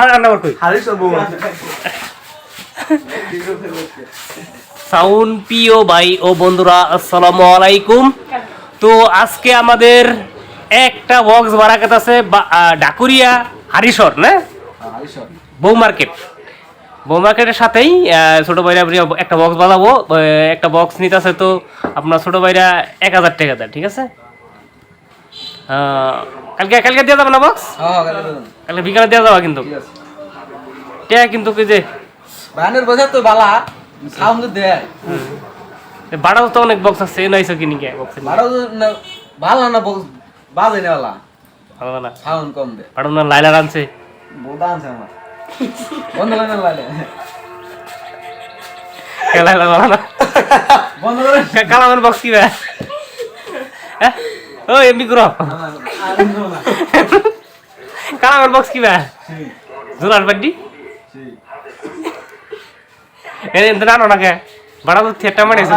আর আর কই সাউন্ড পিও ভাই ও বন্ধুরা আসসালামু আলাইকুম। তো আজকে আমাদের একটা বক্স ভাড়া আছে ডাকুরিয়া হারিশর না? বউ মার্কেট। বউ মার্কেটের সাথেই ছোট ভাইরা একটা বক্স বানাবো। একটা বক্স নিতে আছে তো আপনার ছোট ভাইরা এক হাজার টাকা দেয় ঠিক আছে? কালকে কালকে দেওয়া যাবে না বক্স হ্যাঁ গেলে দিন কালকে বিকালে দেওয়া যাবে কিন্তু। টাকা কিন্তু কি যে? বায়ানের বোঝা তো বালা। সাউন্ড দে বাড়াও তো অনেক বক্স আছে নয়শো কিনি কে বক্স বাড়াও না ভালো না বক্স বাজে না বালা। ভালো না। সাউন্ড কম দে বাড়াও না লাইলার আনছে। বোদা আনছে আমার। বন্ধ করে লাইলে লাইলা ভালো না। বন্ধ করে কালামের বক্স কি বে হ্যাঁ? ও এমনি করো। কালামের বক্স কি বে জোরার বাড্ডি এ নানো না কে বাড়া তো থিয়েটার মানে এসে